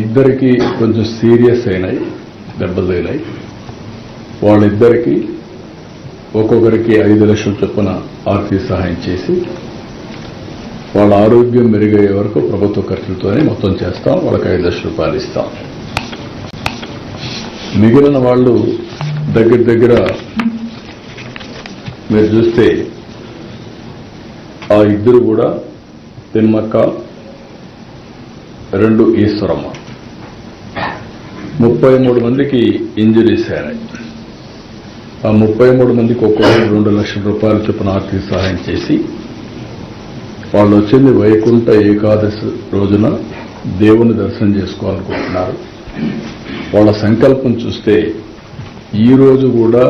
ఇద్దరికి కొంచెం సీరియస్ అయినాయి దెబ్బలు తగిలాయి వాళ్ళిద్దరికి ఒక్కొక్కరికి ఐదు లక్షల చొప్పున ఆర్థిక సహాయం చేసి వాళ్ళ ఆరోగ్యం మెరుగయ్యే వరకు ప్రభుత్వ ఖర్చులతోనే మొత్తం చేస్తాం వాళ్ళకి ఐదు లక్షల రూపాయలు ఇస్తాం. మిగిలిన వాళ్ళు దగ్గర దగ్గర మీరు చూస్తే ఆ ఇద్దరు కూడా తిమ్మక్క రెండు ఈశ్వరమ్మ. ముప్పై మూడు మందికి ఇంజరీస్ అయినాయి. ఆ ముప్పై మూడు మందికి ఒక్కొక్కరు రెండు లక్షల రూపాయల చొప్పున ఆర్థిక సహాయం చేసి వాళ్ళు వచ్చింది వైకుంఠ ఏకాదశి రోజున దేవుని దర్శనం చేసుకోవాలనుకుంటున్నారు. వాళ్ళ సంకల్పం చూస్తే ఈరోజు కూడా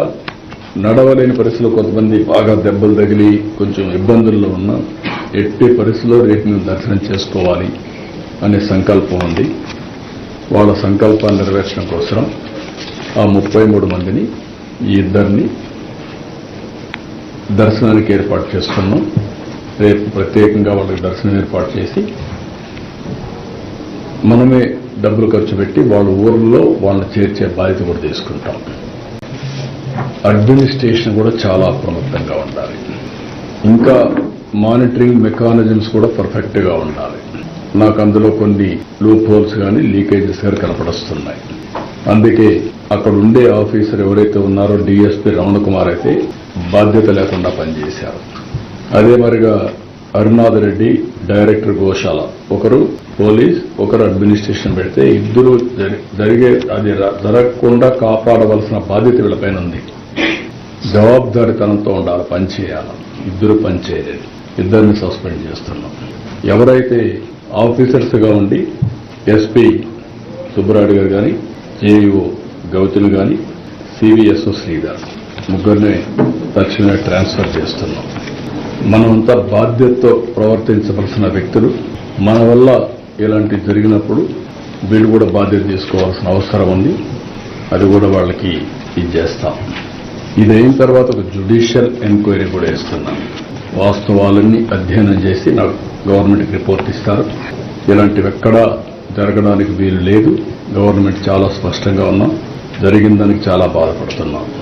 నడవలేని పరిస్థితుల్లో కొంతమంది బాగా దెబ్బలు తగిలి కొంచెం ఇబ్బందుల్లో ఉన్న ఎట్టి పరిస్థితుల్లో రేపు మేము దర్శనం చేసుకోవాలి అనే సంకల్పం ఉంది. వాళ్ళ సంకల్పాన్ని నెరవేర్చడం కోసం ఆ ముప్పై మూడు మందిని ఈ ఇద్దరిని దర్శనానికి ఏర్పాటు చేసుకున్నాం రేపు ప్రత్యేకంగా వాళ్ళకి దర్శనం ఏర్పాటు చేసి మనమే డబ్బులు ఖర్చు పెట్టి వాళ్ళ ఊర్లో వాళ్ళని చేర్చే బాధ్యత కూడా తీసుకుంటాం. అడ్మినిస్ట్రేషన్ కూడా చాలా అప్రమత్తంగా ఉండాలి. ఇంకా మానిటరింగ్ మెకానిజమ్స్ కూడా పర్ఫెక్ట్గా ఉండాలి. నాకు అందులో కొన్ని లూప్ హోల్స్ కానీ లీకేజెస్ కానీ కనపడస్తున్నాయి. అందుకే అక్కడ ఉండే ఆఫీసర్ ఎవరైతే ఉన్నారో డిఎస్పీ రమణ కుమార్ అయితే బాధ్యత లేకుండా పనిచేశారు. అదే మరిగా అరుణాథ్ రెడ్డి డైరెక్టర్ గోశాల. ఒకరు పోలీస్ ఒకరు అడ్మినిస్ట్రేషన్ పెడితే ఇద్దరు జరిగే అది జరగకుండా కాపాడవలసిన బాధ్యత వీళ్ళపైన ఉంది. జవాబుదారితనంతో ఉండాలి పనిచేయాలి ఇద్దరు పనిచేయలేదు ఇద్దరిని సస్పెండ్ చేస్తున్నాం. ఎవరైతే ఆఫీసర్స్గా ఉండి ఎస్పీ సుబ్బరాడు గారు కానీ జేఈఓ గౌతులు కానీ సివిఎస్ఓ శ్రీధర్ ముగ్గురిని తక్షణమే ట్రాన్స్ఫర్ చేస్తున్నాం. మనమంతా బాధ్యతతో ప్రవర్తించవలసిన వ్యక్తులు. మన వల్ల ఇలాంటి జరిగినప్పుడు వీళ్ళు కూడా బాధ్యత తీసుకోవాల్సిన అవసరం ఉంది. అది కూడా వాళ్ళకి ఇది చేస్తాం. ఇది అయిన తర్వాత ఒక జ్యుడిషియల్ ఎంక్వైరీ కూడా వేస్తున్నాం. వాస్తవాలన్నీ అధ్యయనం చేసి నాకు గవర్నమెంట్కి రిపోర్ట్ ఇస్తారు. ఇలాంటివి ఎక్కడా జరగడానికి వీలు లేదు. గవర్నమెంట్ చాలా స్పష్టంగా ఉన్నాం. జరిగిన దానికి చాలా బాధపడుతున్నాం.